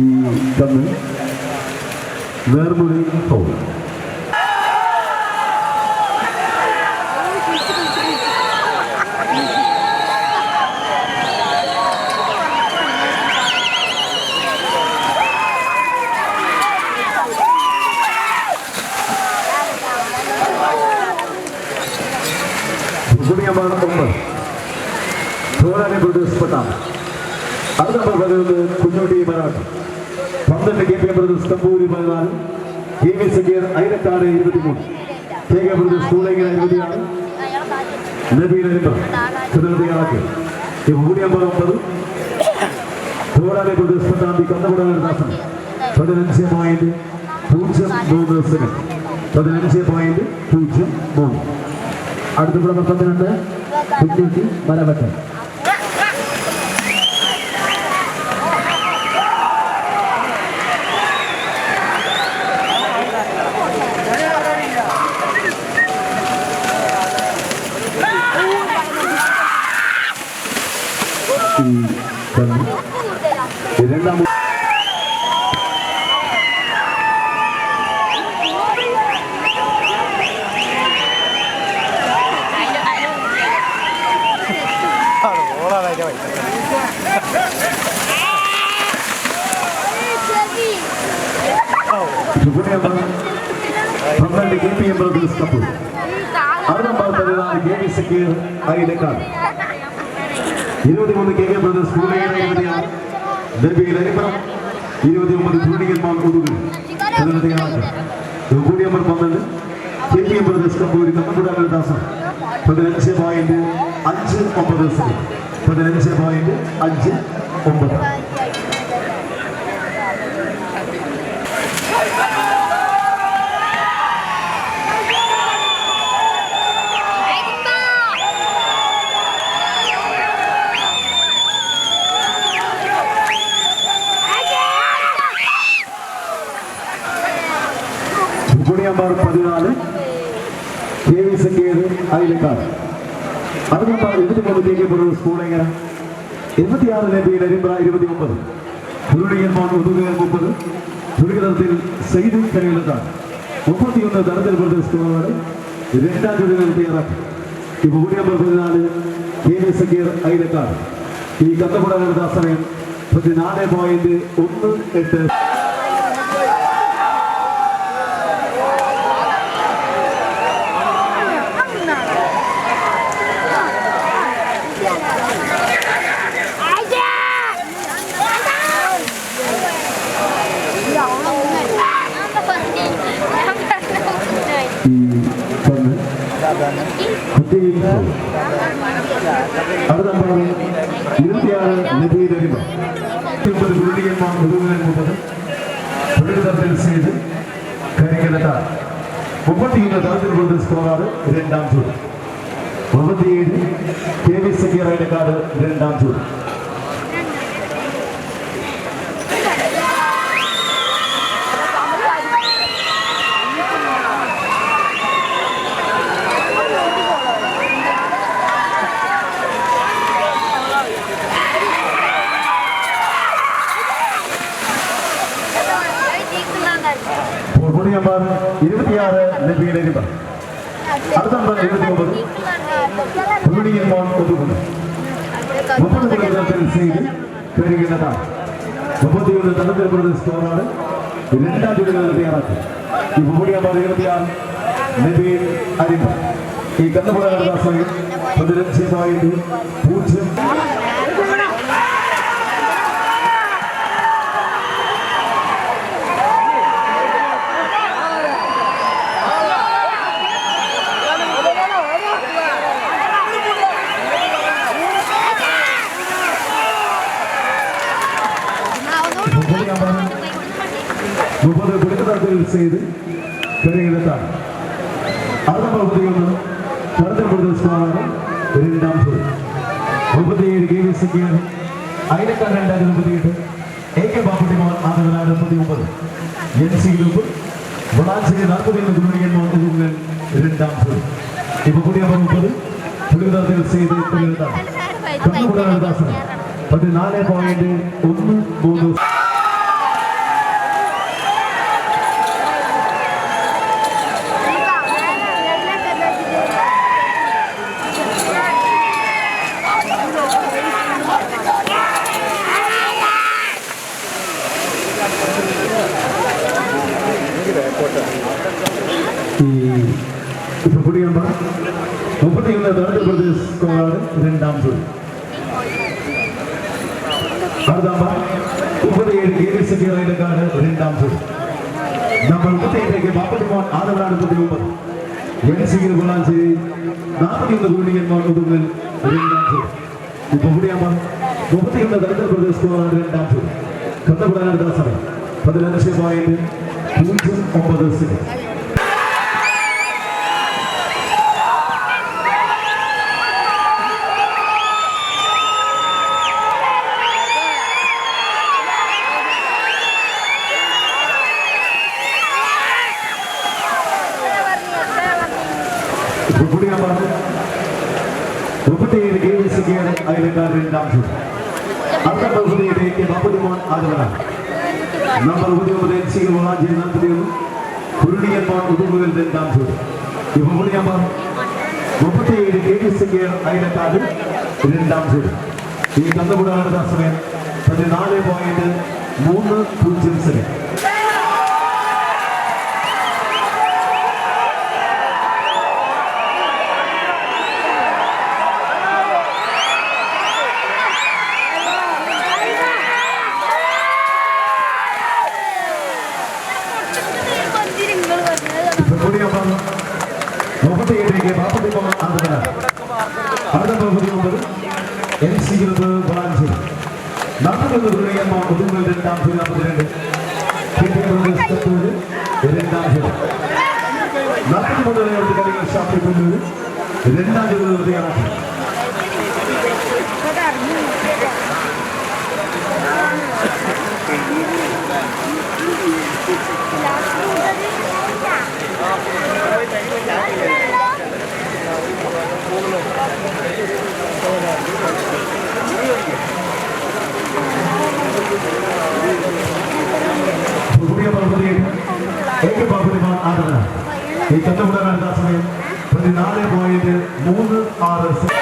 ഈ തമ്മിൽ നേർമൊഴി പോകും ഭൂമിയമാണ് ഒന്ന് ധോരാനെ ബ്രദേഴ്സ് പട്ടാം അടുത്ത നമ്പർ പതിനൊന്ന് കുഞ്ഞോട്ടി പന്ത്രണ്ട് കെ പി എം ബ്രദേഴ്സ് തമ്പൂരി പതിനാല് കെ വി സക്കീർ ഐരക്കാട് ഇരുപത്തിമൂന്ന്. കെ കെ ബ്രദേഴ്സ് സ്കൂളിംഗ് ഇരുപത്തിയാണ് പതിനഞ്ച് മൂന്ന് പതിനഞ്ച് മൂന്ന്. അടുത്ത പ്രവർത്തനത്തിനുണ്ട് കുഞ്ഞുട്ടി ഈ കണ്ണ് ഈ രണ്ടാം സുഗുണയമ്മ പന്ത്രണ്ട് K P M brothers Kappur അറുനമ്പർ പതിനാല് കെ വി സക്കീർ ഐലക്കാട് ഇരുപത്തിമൂന്ന് കെ കെ ബ്രദേഴ്സ് അരിപ്പുറം. ഇരുപത്തിയൊമ്പത് ചൂടികന്മാർ ഒതുങ്ങി പതിനെട്ടിയാണ് കൂടിയമ്മർ പന്ത്രണ്ട്. കെ പി എം ബ്രദേഴ്സ് കപ്പൂരി കമ്മക്കുടാമൽ ദാസൻ പതിനഞ്ച് പോയിന്റ് അഞ്ച് ഒമ്പത് പതിനഞ്ച് പോയിന്റ് അഞ്ച് ഒമ്പത്. കുടിയമ്പാർ പതിനാല്. K V Sakkeer Ayilakkad. അതുകൊണ്ടാണ് ഇരുപത്തിമൂന്ന് കെ കെ പുറത്ത് സ്കൂളിങ്ങനെ ഇരുപത്തിയാറ് നബിയിൽ അരിമ്പ്ര ഇരുപത്തി ഒമ്പത് ഗുരുടിയന്മാർ ഒതുകയർ മുപ്പത്. ചുരുക്കതത്തിൽ സെയ്ദ് കരയിലെത്താണ് മുപ്പത്തിയൊന്ന് തരത്തിൽ പുറത്ത് സ്കൂളുകൾ. രണ്ടാം തീയതി തയ്യാറാക്കി. ഈ നമ്പർ പതിനാല് കെ വി സക്കീർ അയിലക്കാട്. ഈ കത്തപ്പുട ദാസനയം പതിനാല് പോയിന്റ് ഒന്ന് എട്ട് അടുത്ത നമ്പർ ഇരുപത്തിയാറ് നബി അരിമ ഇരുപത് ഗുരുടിയന്മാർ മുഴുവൻ മുപ്പത് പുള്ളിതത്തിൽ ചെയ്ത് കരിക്കലത്താർ മുപ്പത്തിയൊന്ന് തലത്തിൽ കൊണ്ട് സ്കോറാറ് രണ്ടാം ചൂട്. മുപ്പത്തിയേഴ് കെ വി സക്കീറയുടെ കാർഡ് രണ്ടാം ചൂട്. പുളിയമ്പാർ ഇരുപത്തിയാറ് നബീൽ രൂപ അടുത്ത നമ്പർ ഇരുപത്തി ഒമ്പത് പുള്ളിയന്മാർ ഒതുക്കുന്നു മുപ്പത് കിലോമീറ്റർ ചെയ്ത് കരിക്കുന്നതാണ് മുപ്പത്തിയൊന്ന് തലത്തിൽപ്പെടുന്ന സ്കോറാണ് രണ്ടാം ചുരുക്കൾ തയ്യാറാക്കി. ഈ പുളിയമ്പാർ ഇരുപത്തിയാറ് നബീൽ അരിമ ഈ കന്നുപുഴ പതിനഞ്ച് പോയിന്റ് പൂജ്യം മുപ്പത് കുടുക്കത്തത്തിൽ ചെയ്ത് കരികിലെത്താണ് അടുത്ത മുപ്പത്തിയൊന്ന് കടത്തപ്പെടുന്ന സ്കോറാണ് രണ്ടാം ചുവട് മുപ്പത്തിയേഴ് കെ വി സിക്കിയാണ്. അയലക്കാർ രണ്ടായിരത്തി മുപ്പത്തിയെട്ട് എ കെ ബാപ്പുട്ടിമോൻ ആദ്യനാട് മുപ്പത്തി ഒമ്പത് എൻ സി ഗ്രൂപ്പ്. വളാഞ്ചേരി നാൽപ്പത്തിയൊന്ന് ഗുരുമണിയന്മാർ ഒതുങ്ങൽ രണ്ടാം ചുവട് ഇപ്പൊ കുടിയമ്മ മുപ്പത്. കുടുക്കത്തത്തിൽ ചെയ്ത് പതിനാല് പോയിന്റ് ഒന്ന് മൂന്ന് പുതിയ നമ്പർ മുപ്പത്തിയൊന്ന് തേർഡ് പ്രദേശ് സ്കോറാണ് രണ്ടാം ജോഡി അടുത്ത നമ്പർ മുപ്പത്തിയേഴ് കെ വി സക്കീറയിലേക്കാണ് രണ്ടാം ജോഡി നമ്പർ മുപ്പത്തിയേഴിലേക്ക് ബാപ്പത്തിമോൻ ആദവനാണ് മുപ്പത്തിയൊമ്പത് എൻ സിയിൽ കൊള്ളാഞ്ചേരി നാൽപ്പത്തിയൊന്ന് കൂടിയന്മാർ ഒതുങ്ങൽ രണ്ടാം ജോഡി ഇപ്പൊ കൂടിയമ്മ മുപ്പത്തിയൊന്ന് ദളിത് പ്രദേശ് സ്കോറാണ് രണ്ടാം ജോഡി കത്തപ്പെടാൻ എടുത്ത സമയം പതിനഞ്ച് പോയിന്റ് പൂജ്യം ഒമ്പത് സെക്കൻഡ് ഈ ബഹുമതിയാമ്പ മുപ്പത്തിയേഴ് കെ വി സിക്കാണ് രണ്ടാം ജോഡി ഈ കന്നുകുടാനുള്ള സമയം പതിനാല് പോയിന്റ് മൂന്ന് പൂജ്യം സെക്കൻഡ്. മുപ്പത്തിയേഴിലേക്ക് നാൽപ്പത്തിമൂന്ന് ആദവനാണ് അടുത്ത മുപ്പത്തിയൊമ്പത് എൻ സി ഗ്രൂപ്പ് വളാഞ്ചേരി നാൽപ്പത്തൊന്ന് കുരുണിയന്മാർ ഉടുമ്പൽ രണ്ടാം ജോഡി നാൽപ്പത്തിരണ്ട് കെട്ടിയ രണ്ടാം ജോഡി നാൽപ്പത്തിമൂന്ന് നിലവിളി കളികൾ ഷാഫി പുല്ലൂർ രണ്ടാം ജോഡി നിർത്തിയാണ് പുതിയ പദ്ധതിയിൽ ഏറ്റവും ബാബുലിമാൻ ആദരന ഈ കണ്ടുകൂടാൻ അടുത്ത സമയം പതിനാല് പോയിന്റ് മൂന്ന് ആറ് സെ-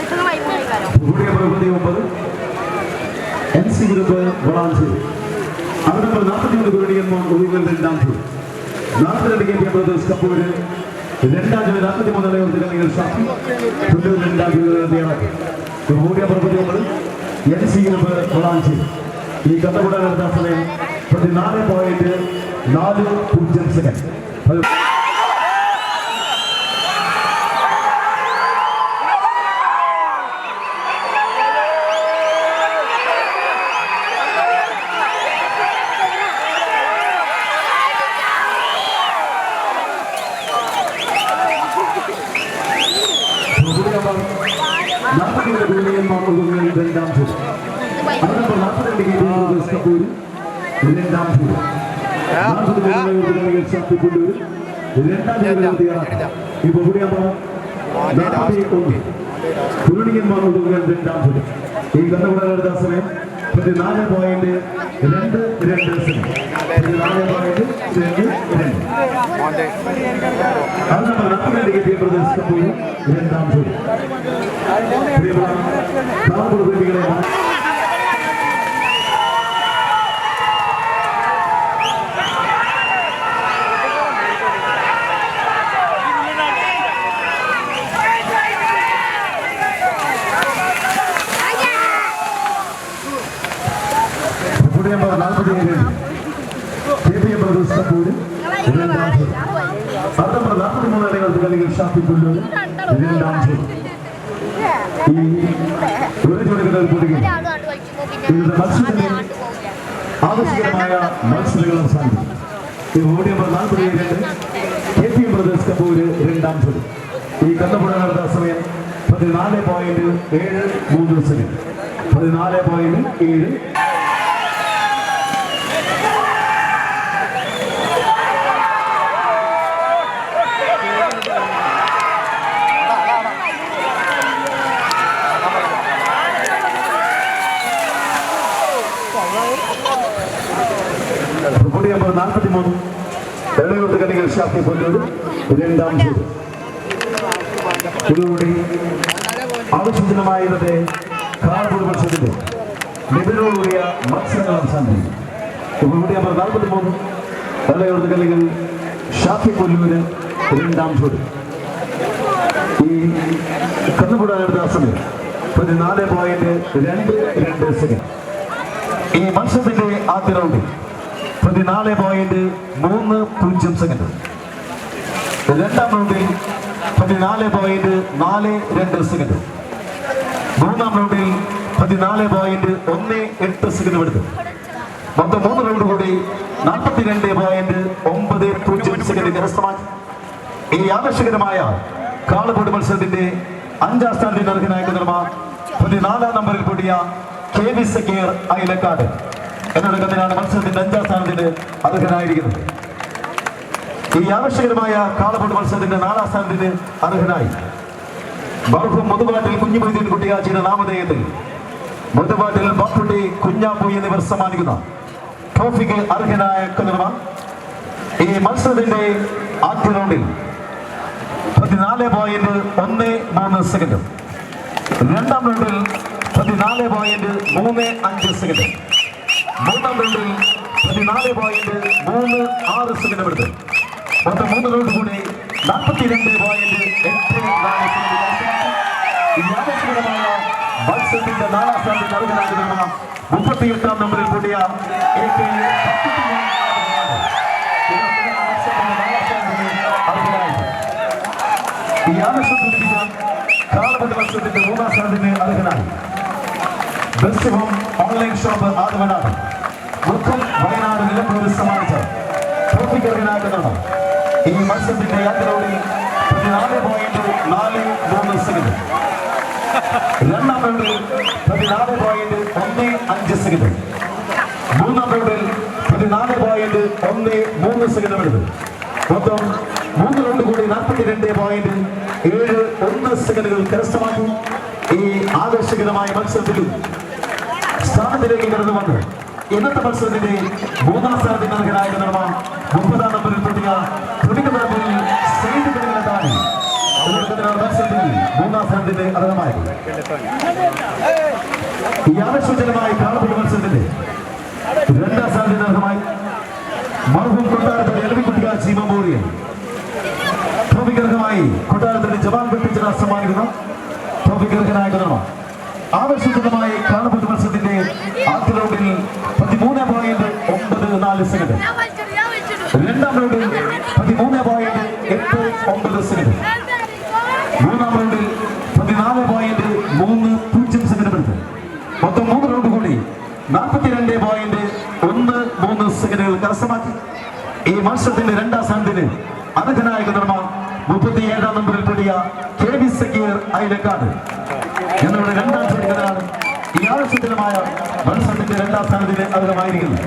ചിലപ്പോൾ വൈകുന്നേരം പുതിയ പദ്ധതി ഒമ്പത് എൻ സി വളാഞ്ചേരി നമ്പർ നാൽപ്പത്തിമൂന്ന് കുരുണിയന്മാർ ഒഴുകൽ രണ്ടാം ജോഡി നാൽപ്പത്തിരണ്ട് ബ്രദേഴ്സ് കപ്പൂര് രണ്ടാം ജോഡി നാൽപ്പത്തിമൂന്ന് കളികൾ ഷാഫി പുല്ലൂർ രണ്ടാം തയ്യാറാക്കി കൂടിയ ഒമ്പത് എൻ സി ഗ്രൂപ്പ് വളാഞ്ചേരി ഈ കണ്ടുകൂടാൻ അടുത്ത സമയം പതിനാല് പോയിന്റ് നാല് പൂജ്യം സെക്കൻഡ് അത് നാൽപ്പത്തിരണ്ട് കുരുണിയന്മാർ ഒഴുകൽ രണ്ടാം ജോഡി അവിടെ നാൽപ്പത്തിരണ്ട് കെ പി രണ്ടാം നാൽപ്പത്തിമൂന്ന് കളികൾ ഷാഫി പുല്ലൂർ രണ്ടാം ജോഡി തയ്യാറാക്കി ഇപ്പൊ കൂടിയാകുമ്പോൾ നാൽപ്പത്തി ഒന്ന് കുരുണിയന്മാർ ഒഴുകൽ രണ്ടാം ജോഡി ഈ കന്നുകൂടാൻ സമയം? പതിനാല് പോയിന്റ് രണ്ട് രണ്ട് പതിനാല് പോയിന്റ് രണ്ട് രണ്ട്. അത് നമ്മൾ നാൽപ്പത്തിരണ്ട് കെ പി ബ്രദേഴ്സ് രണ്ടാം ജോലി നമ്പർ നാൽപ്പത്തിയേഴ് K P M brothers Kappur രണ്ടാം ജോഡി അത് നമ്മൾ കളികൾക്ക് കളികൾ ഷാഫി പുല്ലൂർ ഈ ഒരു പിന്നെ മത്സരത്തിൽ ആണ്ട് പോകില്ല ആകർഷകമായ മത്സരങ്ങൾ അവസാനിക്കും ഈ ഓടിയ നാൽപ്പത്തിയേഴ് കെ പി ബ്രദേഴ്സ് കപ്പൂര് രണ്ടാം ജോഡി ഈ കണ്ണപ്പുഴ നടന്ന സമയം പതിനാല് പോയിന്റ് ഏഴ് മൂന്ന് സെക്കൻഡ്. പതിനാല് പോയിന്റ് ഏഴ് കോടി നമ്പർ നാൽപ്പത്തി മൂന്ന് വെള്ളയൂർ കലികൾ ഷാഫി പൊല്ലൂർ രണ്ടാം ജൂഡ് ഇതോടെ ആവശ്യത്തിനുമായിരുന്നത് കാർബോർഡ് മത്സരത്തിന്റെ നിബിനോടുകൂടിയ മത്സരങ്ങൾ അവസാനിക്കും ഇവിടെ അവർ നാൽപ്പത്തി മൂന്ന് വെള്ളയൂർ കലികൾ ഷാഫി പൊല്ലൂര് രണ്ടാം ചൂട്. ഈ കന്നുപുടാനെടുത്ത സമയം പതിനാല് പോയിന്റ് രണ്ട് രണ്ട് സെക്കൻഡ് ഈ മത്സരത്തിന്റെ ആദ്യ റൗണ്ടിൽ പതിനാല് പോയിന്റ് മൂന്ന് പൂജ്യം സെക്കൻഡ് രണ്ടാം റൗണ്ടിൽ പതിനാല് പോയിന്റ് നാല് രണ്ട് സെക്കൻഡ് മൂന്നാം റൗണ്ടിൽ പതിനാല് പോയിന്റ് ഒന്ന് എട്ട് സെക്കൻഡ് എടുത്തു. മൊത്തം മൂന്ന് റൗണ്ട് കൂടി നാൽപ്പത്തിരണ്ട് പോയിന്റ് ഒമ്പത് പൂജ്യം സെക്കൻഡ് കരസ്ഥമാക്കി ഈ ആകർഷകരമായ കാളപൂട് മത്സരത്തിന്റെ അഞ്ചാം സ്ഥാനത്തിന് അർഹനായ കുതിർമ പതിനാലാം നമ്പറിൽ കൂടിയ കെ വി സക്കീർ അയലക്കാട്. എന്നടക്കത്തിനാണ് മത്സരത്തിന്റെ അഞ്ചാം സ്ഥാനത്തിന് അർഹനായിരിക്കുന്നത്. ഈ ആകർഷകരമായ കാളപോട്ട് മത്സരത്തിന്റെ നാലാം സ്ഥാനത്തിന് അർഹനായി. ബർഹും മുതുകാട്ടിൽ കുഞ്ഞുമൊയ്തീൻ കുട്ടിയാച്ചിയുടെ നാമധേയത്തിൽ മുതുപാട്ടിൽ ബാപ്പുട്ടി കുഞ്ഞാപ്പു എന്നിവർ സമ്മാനിക്കുന്ന. ട്രോഫിക്ക് അർഹനായ നിർമ്മ ഈ മത്സരത്തിന്റെ ആദ്യ റൗണ്ടിൽ പതിനാല് പോയിന്റ് ഒന്ന് മൂന്ന് സെക്കൻഡ് രണ്ടാം റൗണ്ടിൽ പതിനാല് പോയിന്റ് മൂന്ന് അഞ്ച് സെക്കൻഡ് മൂന്നാം റൗണ്ടിൽ പതിനാല് പോയിന്റ് മൂന്ന് ആറ് സെക്കൻഡ് എടുത്ത്. മൊത്തം മൂന്ന് റൗണ്ട് കൂടി നാൽപ്പത്തിരണ്ട് പോയിന്റ് എട്ട് നാല് ആവേശകരമായ മത്സരത്തിന്റെ നാലാം സ്ഥാനത്ത് നൽകാനായിരുന്ന മുപ്പത്തി എട്ടാം നമ്പറിൽ കൂടിയ എ കെ ഈ ആവശ്യത്തിൽ കാലപതി മത്സരത്തിന്റെ മൂന്നാം സ്ഥാനത്തിന് അർഹനായി. ബെസ്റ്റ് ഹോം ഓൺലൈൻ ഷോപ്പ് ആദവനാട് ട്രോഫിക്ക് ഈ മത്സരത്തിന്റെ യാത്രയോടെ പതിനാല് പോയിന്റ് നാല് മൂന്ന് സെക്കൻഡ് രണ്ടാം റൗണ്ടിൽ പതിനാല് പോയിന്റ് ഒന്ന് അഞ്ച് സെക്കൻഡ് മൂന്നാം റൗണ്ടിൽ പതിനാല് പോയിന്റ് ഒന്ന് മൂന്ന് സെക്കൻഡ് എടുത്തു മൊത്തം മൂന്ന് റൗണ്ട് കൂടി നാൽപ്പത്തിരണ്ട് പോയിന്റ് ഏഴ് ഒന്ന് സെക്കൻഡുകൾ കരസ്ഥമാക്കി ഈ ആകർഷകരമായ മത്സരത്തിൽ സ്ഥാനത്തിലേക്ക് കടന്നു വന്നു ഇന്നത്തെ മത്സരത്തിന്റെ മൂന്നാം സ്ഥാനത്തിന് അർഹനായ നിർമ്മ മുപ്പതാം പൊട്ടിയ തുണിക്കപ്പുറത്തിൽ സെയിന്റ് പിടികളെത്താൻ മത്സരത്തിൽ മൂന്നാം സ്ഥാനത്തിന്റെ അർഹമായി ഈ ആവേശോജ്ജലമായ കാളപ്പുഴ മത്സരത്തിന്റെ രണ്ടാം സ്ഥാനത്തിന് അർഹമായി മർഹൂം കൊട്ടാരത്തിന്റെ എലവിക്കുട്ടിക ചീമമോറിയൻ ട്രോഫിക്കർഹമായി കൊട്ടാരത്തിന്റെ ജവാൻ വെട്ടിച്ചിട സമ്മാനിക്കുന്ന ട്രോഫിക്കർഹനായ നിർമ്മ ആവേശോജ്ജലമായ കാളപ്പുഴ മത്സരത്തിന്റെ ആദ്യ റൗണ്ടിൽ പതിമൂന്ന് പോയിന്റ് ഒമ്പത് നാല് സെക്കൻഡ് ഞാൻ വലിച്ചിട്ടു ഞാൻ വലിച്ചിട്ടു രണ്ടാം റൗണ്ടിൽ പതിമൂന്ന് പോയിന്റ് എട്ട് ഒമ്പത് സെക്കൻഡ്. മൂന്നാം റൗണ്ടിൽ പതിനാല് പോയിന്റ് മൂന്ന് പൂജ്യം സെക്കൻഡ് എടുത്ത് മൊത്തം മൂന്ന് റൗണ്ട് കൂടി നാൽപ്പത്തിരണ്ട് പോയിന്റ് ഒന്ന് മൂന്ന് സെക്കൻഡുകൾ കരസ്ഥമാക്കി. ഈ മത്സരത്തിന്റെ രണ്ടാം സ്ഥാനത്തിന് അർഹനായ നിർമ്മ മുപ്പത്തി ഏഴാം നമ്പറിൽ പെടിയ കെ വി സക്കീർ അയിലക്കാട് ഞങ്ങളുടെ രണ്ടാം ചോദിക്കുന്നതാണ് ഈ ആവശ്യത്തിനുമായ മത്സരത്തിന്റെ രണ്ടാം സ്ഥാനത്തിന് അർഹമായിരിക്കുന്നത്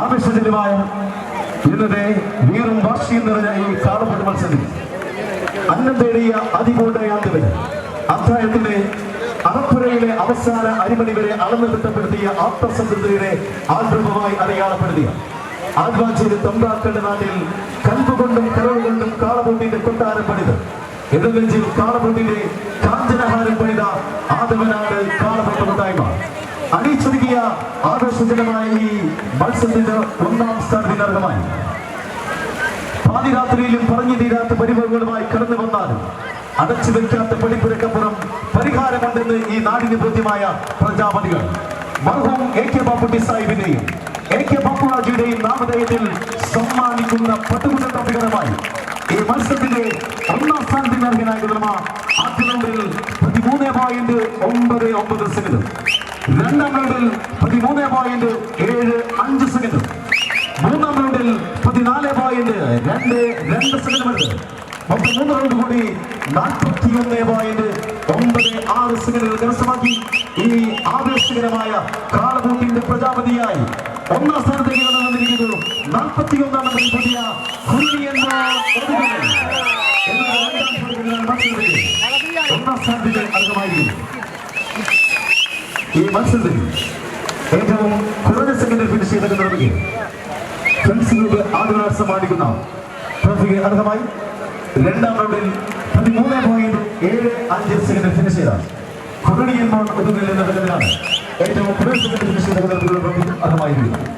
ആവേശജനമായ ഇന്നത്തെ വീറും വാശിയും നിറഞ്ഞ ഈ കാലപ്പെട്ട് മത്സരത്തിൽ അന്നം തേടിയ അതികൂടയാണ്ടവന് അധ്യായത്തിന്റെ അറപ്പുരയിലെ അവസാന അരിമണി വരെ അളന്നു തിട്ടപ്പെടുത്തിയ ആത്മസംതൃപ്തിയുടെ ആഗ്രഹമായി അടയാളപ്പെടുത്തിയ ആദ്വാഞ്ചേരി തമ്പാക്കളുടെ നാട്ടിൽ കൽപ്പുകൊണ്ടും കരവുകൊണ്ടും കാളപൂട്ടിന്റെ കൊട്ടാരം പണിത്. ഇടനെഞ്ചിൽ കാളപൂട്ടിന്റെ കാഞ്ചനഹാരം പണിത ആദവനാട് കാളപൂട്ട കൂട്ടായ്മ അണിച്ചൊരുക്കിയ ആവേശജനമായ ഈ മത്സരത്തിന്റെ ഒന്നാം സ്ഥാനത്തിന് അർഹമായി പാതിരാത്രിയിലും പറഞ്ഞു തീരാത്ത പരിഭവങ്ങളുമായി കടന്നു വന്നാലും അടച്ചു വെക്കാത്ത പടിപ്പുരക്കപ്പുറം പരിഹാരമുണ്ടെന്ന് ഈ നാടിന് ബോധ്യമായ പ്രജാപതികൾ. മർഹം എ കെ ബാപ്പുട്ടി സാഹിബിന്റെയും എ കെ ബാപ്പുറാജിയുടെയും നാമധേയത്തിൽ സമ്മാനിക്കുന്ന പട്ടുകുട്ട ട്രോഫികളുമായി ഈ മത്സരത്തിന്റെ ഒന്നാം സ്ഥാനത്തിന് അർഹനായ ആദ്യ നമ്പറിൽ പതിമൂന്ന് പോയിന്റ് ഒമ്പത് ഒമ്പത് സെക്കൻഡ്. രണ്ടാം റൗണ്ടിൽ പതിമൂന്ന് പോയിന്റ് ഏഴ് അഞ്ച് സെക്കൻഡ് മൂന്നാം റൗണ്ടിൽ പതിനാല് പോയിന്റ് രണ്ട് രണ്ട് സെക്കൻഡ് എടുത്ത് മൊത്തം മൂന്ന് റൗണ്ട് കൂടി നാൽപ്പത്തി ഒന്ന് പോയിന്റ് ഒമ്പത് ആറ് സെക്കൻഡുകൾ കരസ്ഥമാക്കി. ഈ ആവേശകരമായ കാളകൂട്ടിന്റെ പ്രജാപതിയായി ഒന്നാം സ്ഥാനത്തേക്ക് കടന്നു വന്നിരിക്കുന്നു നാൽപ്പത്തി ഒന്നാം നമ്പറിൽ പുതിയ കുരുണി എന്ന ഒതുങ്ങൽ. എന്നാൽ രണ്ടാം സ്ഥാനത്തേക്ക് മത്സരത്തിൽ ഒന്നാം സ്ഥാനത്തേക്ക് അർഹമായിരിക്കുന്നു ഈ മത്സരത്തിൽ ഏറ്റവും കുറഞ്ഞ സെക്കൻഡിൽ ഫിനിഷ് ചെയ്ത നിർമ്മിക്കുക ഫ്രണ്ട്സ് ഗ്രൂപ്പ് ആദ്യമായി സമ്മാനിക്കുന്ന ട്രോഫിക്ക് അർഹമായി. രണ്ടാം റൗണ്ടിൽ പതിമൂന്ന് പോയിന്റ് ഏഴ് അഞ്ച് സെക്കൻഡിൽ ഫിനിഷ് ചെയ്ത കുറുണിയൻ മോൺ ഒതുങ്ങൽ പേരിലാണ് ഏറ്റവും കുറഞ്ഞ സെക്കൻഡിൽ ഫിനിഷ് ചെയ്ത ട്രോഫിക്ക് അർഹമായിരിക്കുന്നത്.